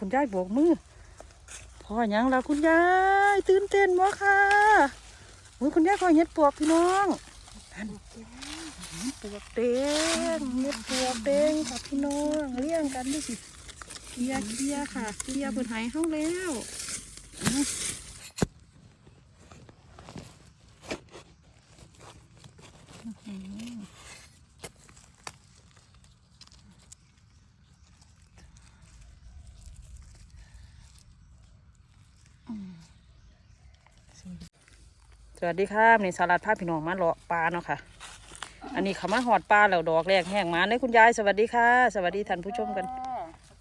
คุณยายโบกมือพอยังล่ะคุณยายตื่นเต้นบ่ค่ะอุ้ยคุณยายพอยเห็ดปวกพี่น้องนั่นปวกเต็งเห็ดปวกเต็งค่ะพี่น้องเลี้ยงกันด้วยสิเคียเคียค่ะเคียบนหายเฮาแล้วอะอื้อหือ ส วัสดีครับนี่สลัดภาพพี่น้องมาเลาะปลาเนาะค่ะ อันนี้เขามาหอดปลาแล้วดอกแรกแห้งมาเลยคุณยายสวัสดีค่ะ สวัสดีท่านผู้ชมกัน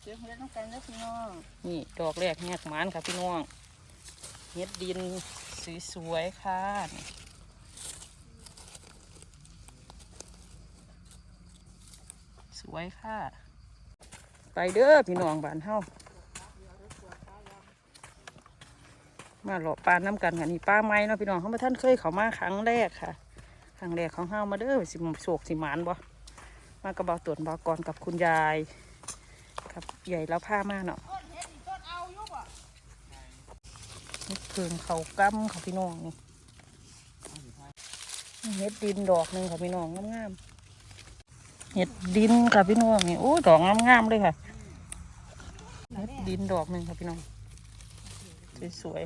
เก็บเห็ดน้ำกันเด้อพี่น้องนี่ดอกแรกแห้งมานค่ะพี่น้องเฮ็ดดินสีสวยๆค่ะนี่สวยค่ะ ไปเด้อพี่น้องบ้านเฮา มาเลาะปลาน้ำกันค่ะนี่ปลาไม้เนาะพี่น้องเขามาท่านเคยเขามาครั้งแรกค่ะ ครั้งแรกของเฮามาเด้อสิโศกสิหมานบ่มากระเบาตรวนบอกรกับคุณยายกับใหญ่แล้วผ้ามาเนาะนี่เพิงเขากั้มค่ะพี่น้องนี่เห็ดดินดอกหนึ่งค่ะพี่น้องงามๆเห็ดดินค่ะพี่น้องนี่โอ้ดอกงามๆเลยค่ะเห็ดดินดอกหนึ่งค่ะพี่น้อง สวย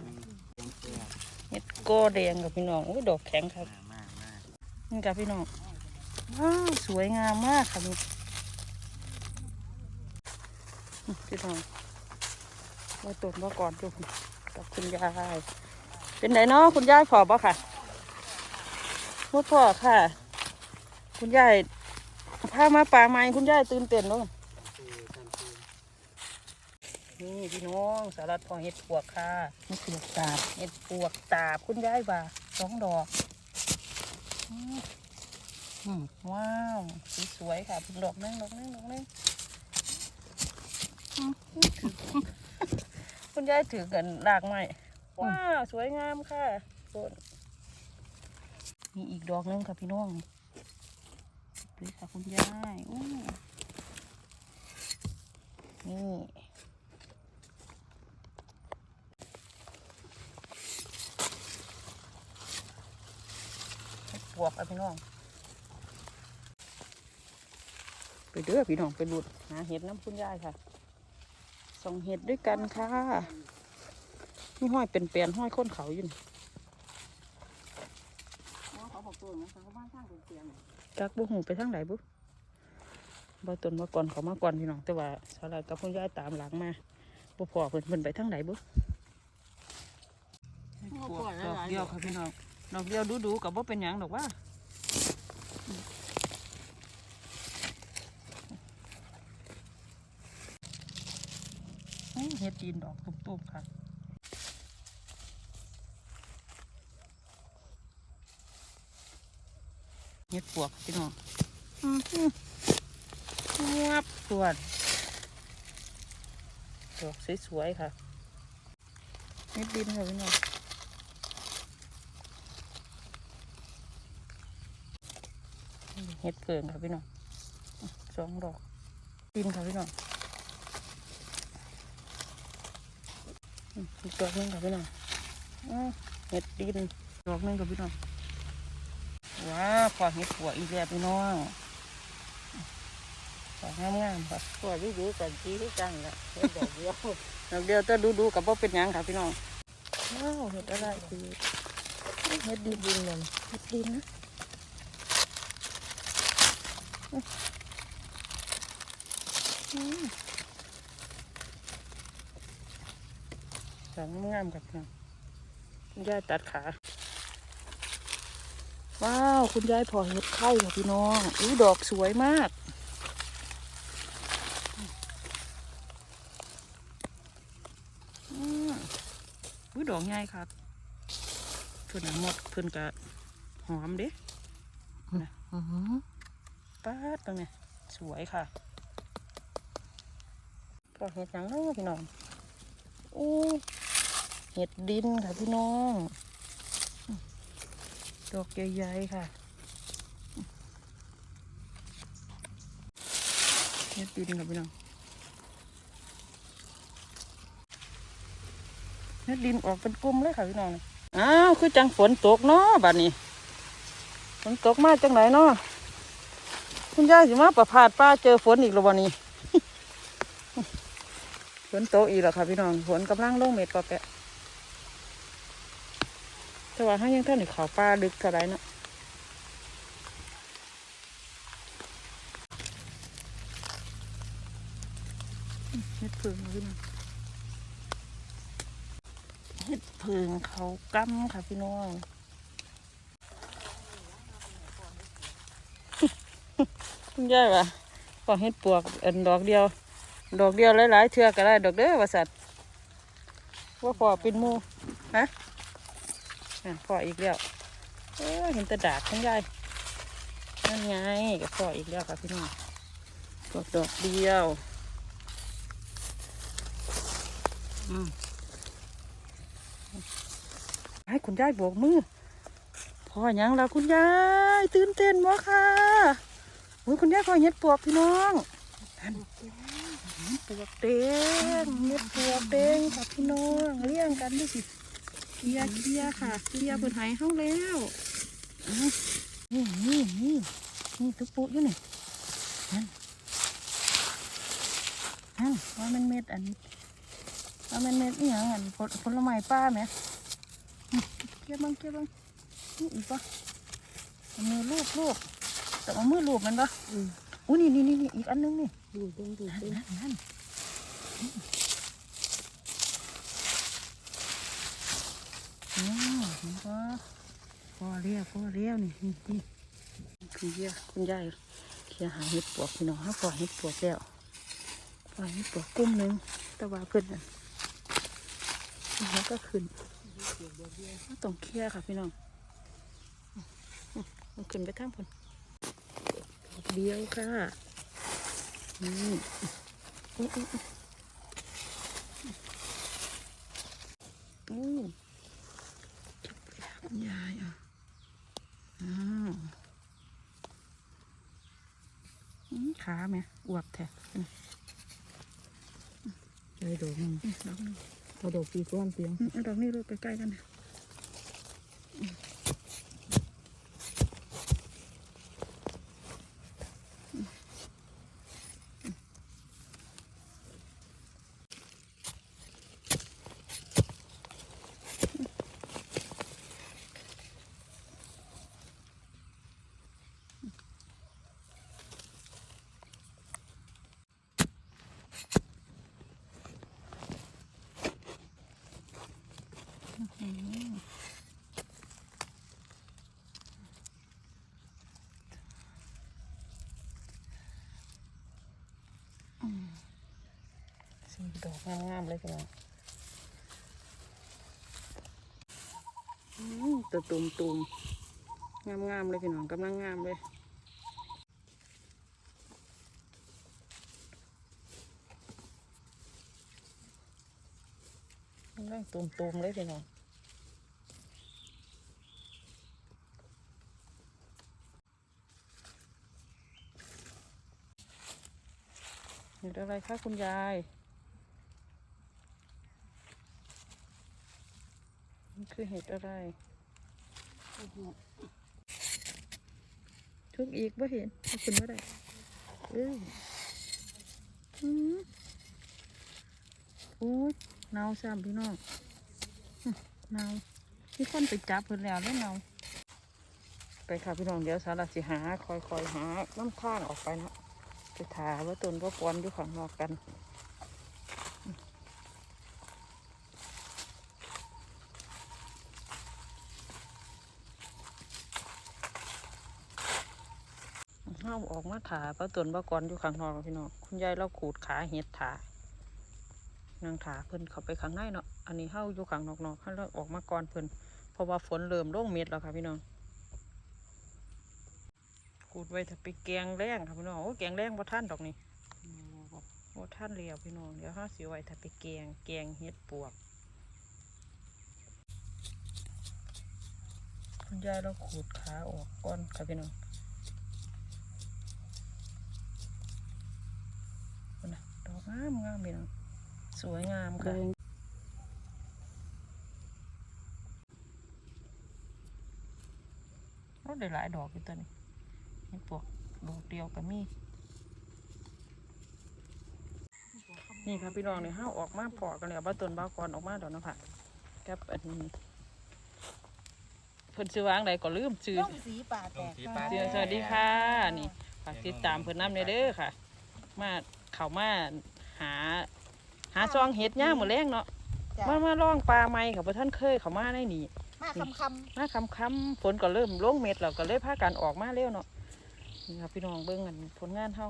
ๆเห็ดก้อแดงค่ะพี่น้องโอ้ยดอกแข็งครับนี่ค่ะพี่น้องว้าวสวยงามมากค่ะนี่พี่น้องไว้ตุนว่าก่อนจุกกับคุณยายเป็นไหนเนาะคุณยายพอบ่ค่ะบ่พอค่ะ คุณยายพามาป่าไม้คุณยายตื่นเต้นเนาะ นี่พี่น้องสารัดพอเห็ดปวกค่ะนี่ปวกตาบเห็ดปวกตาบคุณยายว่าสองดอกอืมว้าวสีสวยค่ะเป็นดอกนึงดอกนึงดอกนึงอืมคุณยายถือกันดากไม้ว้าวสวยงามค่ะส่วนมีอีกดอกนึงค่ะพี่น้องนี่ค่ะคุณยายอู้นี่ ปวกอะพี่น้อง ไปเด้อพี่น้องไปหลุดหาเห็ดน้ำคุณยายค่ะส่องเห็ดด้วยกันค่ะนี่ห้อยเป็นเปลี่ยนห้อยค้นเขาอยู่นี่เขาบอกตัวนะเขาบ้านข้างเตียงจักบุหูไปทางไหนบุบ่ตนมาก่อนเขามาก่อนพี่น้องแต่ว่าสาลายกับคุณยายตามหลังมาบ่พอเพิ่นเพิ่นไปทางไหนบุดอกเดียวค่ะพี่น้อง ดอกเดียวดูๆกับบ่าเป็นหยังดอกว่าเฮ็ดจีนดอกตุ่มๆค่ะเห็ดปวกพี่น้องอือหืองับปวดดอกสวยๆค่ะเห็ดดินค่ะพี่น้อง เห็ดเพิงค่ะพี่น้องสองดอกดินค่ะพี่น้องอืมอีกดอกหนึงค่ะพี่น้องอื้อเห็ดดินดอกหนึงค่ะพี่น้องว้าวขอเห็ดปัวอีกแล้วพี่น้องของามๆค่ะตัวที่อยู่กันจีที่จังแหละเห็ดดอกเดียวดอกเดียวจะดูดูๆกับว่าเป็นหยังค่ะพี่น้องว้าวเห็ดอะไรคือเห็ดดินดินเลยเห็ดดินนะอืม สองงามกับพี่น้องคุณยายตัดขา ว้าว คุณยายพอเห็ดไข่ค่ะพี่น้องอู้ดอกสวยมากอืมอุ้ดอกใหญ่ครับเพิ่อาหมดเพิ่อนกะหอมเด้นะ ป้าดตรงนี้สวยค่ะพอเห็ดยังเนาะพี่น้องอู้เห็ดดินค่ะพี่น้องดอกใหญ่ๆค่ะเห็ดดินค่ะพี่น้องเฮ็ดดินออกเป็นกลุ่มเลยค่ะพี่น้องอ้าวคือจังฝนตกเนาะบัดนี้ฝนตกมาจังไหนเนาะ คุณยายสิมาประพาดป้าเจอฝนอีกแล้ววันนี้ฝนโตอีกแล้วค่ะพี่น้องฝนกำลังลงเม็ดก็แปะแต่ว่าห้ายังท่านนี่เขาป้าลึกเท่าไรเนาะเฮ็ดเพิงค่ะพี่น้องเฮ็ดเพิงเขากำค่ะพี่น้อง คุณ ยายว่าพอเฮ็ดปวกอันดอกเดียว ดอกเดียวหลายๆเทือก็ได้ดอกเด้อว่าสัตว์ว่าพอเป็นมูฮะพออีกแล้วเออเห็นตะดาดคุณยายนั่นไงก็พออีกแล้วค่ะพี่น้องดอกดอกเดียวอืมให้คุณยายโบกมือพอหยังแล้วคุณยายตื่นเต้นบ่ค่ะ อุ้ยคุณยายพอเห็ดปวกพี่น้องนั่นปวกเต็งเห็ดปวกเต็งค่ะพี่น้องเลี้ยงกันดูสิเคียร์เคียค่ะเคียร์เปิดหายเข้าแล้วนี่นี่นี่นี่ตุ๊กปุ๊อยู่นี่นั่นนั่นว่ามันเม็ดอันว่ามันเม็ดนี่ยังอันผลผลไม้ป้าไหมเก็บบ้างเก็บบ้างนี่อีกปะมือลูบลูบ แต่เอามือลูบมันปะอืมอู้นี่นี่นี่นี่อีกอันนึงนี่ดูเบิ้งดูนั่นเบิ้งนั่นนั่นอืมเห็นปะพอเรียวพอเรียวนี่นี่นี่คุณยายคุณยายเคียหาเห็ดปวกพี่น้องฮะพอเห็ดปวกแล้วพอเห็ดปวกกุ้มหนึ่งแต่ว่าขึ้นอะแล้วก็ขึ้นต้องเคลียร์ค่ะพี่น้องอืมอืมมันขึ้นไปทางพน เดียวค่ะนี่อุ๊ยอุ๊ยอุ๊ยอู้คุณยายอะอ้าวอืมขาไหมอวบแท้เลยดอกนึงดอกนี้เอาดอกปีก้อนเปียงดอกนี้ลูปใกล้ๆกันนะ สีดอกงามๆเลยพี่น้องอืมตัวตุ่มตุ่มงามงามๆเลยพี่น้องกำลังงามเลยกำลังตุ่มตุ่มๆเลยพี่น้องเห็ดอะไรคะคุณยายมัน คือเห็ดอะไร ทุกอีกบ่เห็นเอาขึ้นว่าได้เอ้ยอืมอู้ยเนาซ้ำพี่น้องอื้อเนามีคนไปจับเพิ่นแล้วแล้วเนาไปค่ะพี่น้องเดี๋ยวสารสิหาคอยคอยหาน้ำข้างออกไปนะไปถาว่าต้นว่าปอนอยู่ข้างนอกกัน เฮาออกมาถาว่าต้นว่าก่อยู่ข้างนอกพี่น้องคุณยายเราขูดขาเห็ดถานางถาเพิ่นเข้าไปข้างในเนาะอันนี้เฮาอยู่ข้างนอกๆเฮาเราออกมาก่อนเพิ่นเพราะว่าฝนเริ่มลงเม็ดแล้วค่ะพี่น้องขูดไว้ถ้าไปแกงแรงค่ะพี่น้องโอ้แกงแรงบ่ท่านดอกนี่บ่ท่านเลียวพี่น้องเดี๋ยวห้าสิไว้ถ้าไปแกงแกงเฮ็ดปวกคุณยายเราขูดขาออกก่อนค่ะพี่น้อง งามงามเลยนะสวยงามค่ะรถได้หลายดอกอยู่ตัวนี้นี่นปวกดอกเดียวกับมีนี่ค่ะพี่น้องเนี่ยห้าออกมาปอกกันแล้วบ้าต้นบ้ากรออกมาแล้วนะค่ะกับอันนี้เพิ่นชื่อว่างไรก็ลืมชื่อต้องสีป่าแตกเสีสวัสดีค่ะนี่ฝากติดตามเพิ่นน้ำเด้อค่ะ มาเข่ามา หา หาซองเห็ดย่างหมดแรงเนาะจ้ะมามาล่องปลาไม้ค่ะเพราะท่านเคยเข้ามาในนี่มาคำคมาคำคำๆฝนก็เริ่มลงเม็ดแล้วก็เลยพากันออกมาเร็วเนาะนี่ครับพี่น้องเบิ้งกันผลงานเฮา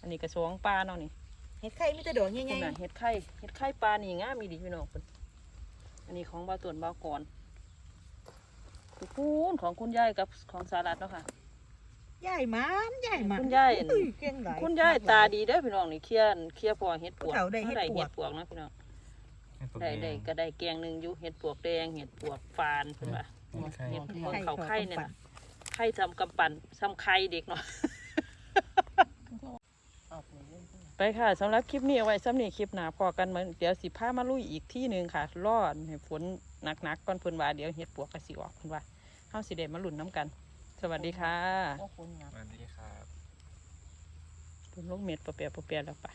อันนี้กระสวงปลาเนาะนี่ำเห็ดไข่มีแต่ดอกใหคุญ่ณน่ะเห็ดไข่เห็ดไข่ปลานี่งามมีดีพี่น้องเพิ่นอันนี้ของบาวตวนบาวก่อนคุณของคุณยายกับของสารัตเนาะค่ะๆ ใหญ่มันใหญ่มันคุณยายอุ้เก่งหลายคุณยายตาดีเด้อพี่น้องนี่เคลียร์เคลียร์พอเห็ดปวกผู้เฒ่าได้เฮ็ดปวกเห็ดปวกเนาะพี่น้องได้ได้ก็ได้แกงหนึ่งอยู่เห็ดปวกแดงเห็ดปวกฟานเพิ่นว่าเห็ดปวกเขาไข่เนี่ยนะไข่จำกำปั่นซ้ำไข่เด็กเนาะไปค่ะสำหรับคลิปนี้เอาไว้สำนีคลิปหนาพอกันมาเดี๋ยวสิพามาลุยอีกที่หนึ่งค่ะรอดให้ฝนหนักๆก่อนเพิ่นว่าเดี๋ยวเห็ดปวกกระสิออกเพิ่นว่าเฮาสิได้มาลุ้นน้ำกัน สวัสดีค่ะ โอ้คุณนะ สวัสดีครับฝนลงเม็ดปะเปียปะเปียแล้วปะ